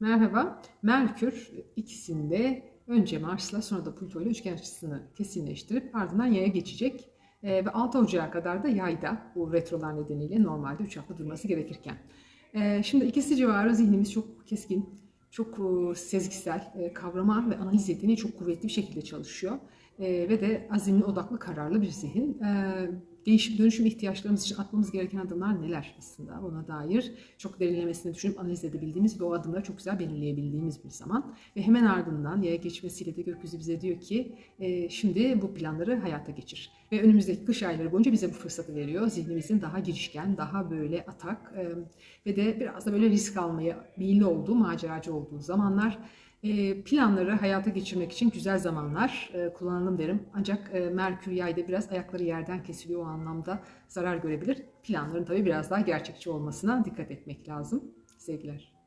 Merhaba. Merkür ikisinde önce Mars'la sonra da Plüto ile üçgen açısını kesinleştirip ardından yaya geçecek. Ee, ve 6 Ocağı kadar da yayda bu retrolar nedeniyle normalde 3 hafta durması gerekirken. Ee, şimdi ikisi civarı zihnimiz çok keskin, çok e, sezgisel, e, kavrama ve analiz yeteneği çok kuvvetli bir şekilde çalışıyor. Ee, ve de azimli, odaklı, kararlı bir zihin. Ee, değişim, dönüşüm ihtiyaçlarımız için atmamız gereken adımlar neler aslında ona dair çok derinlemesine düşünüp analiz edebildiğimiz ve o adımları çok güzel belirleyebildiğimiz bir zaman. Ve hemen ardından yaya geçmesiyle de gökyüzü bize diyor ki e, şimdi bu planları hayata geçir. Ve önümüzdeki kış ayları boyunca bize bu fırsatı veriyor. Zihnimizin daha girişken, daha böyle atak e, ve de biraz da böyle risk almaya meyilli olduğu, maceracı olduğu zamanlar. E, planları hayata geçirmek için güzel zamanlar e, kullanalım derim. Ancak e, Merkür yayda biraz ayakları yerden kesiliyor o anlamda zarar görebilir. Planların tabii biraz daha gerçekçi olmasına dikkat etmek lazım. Sevgiler.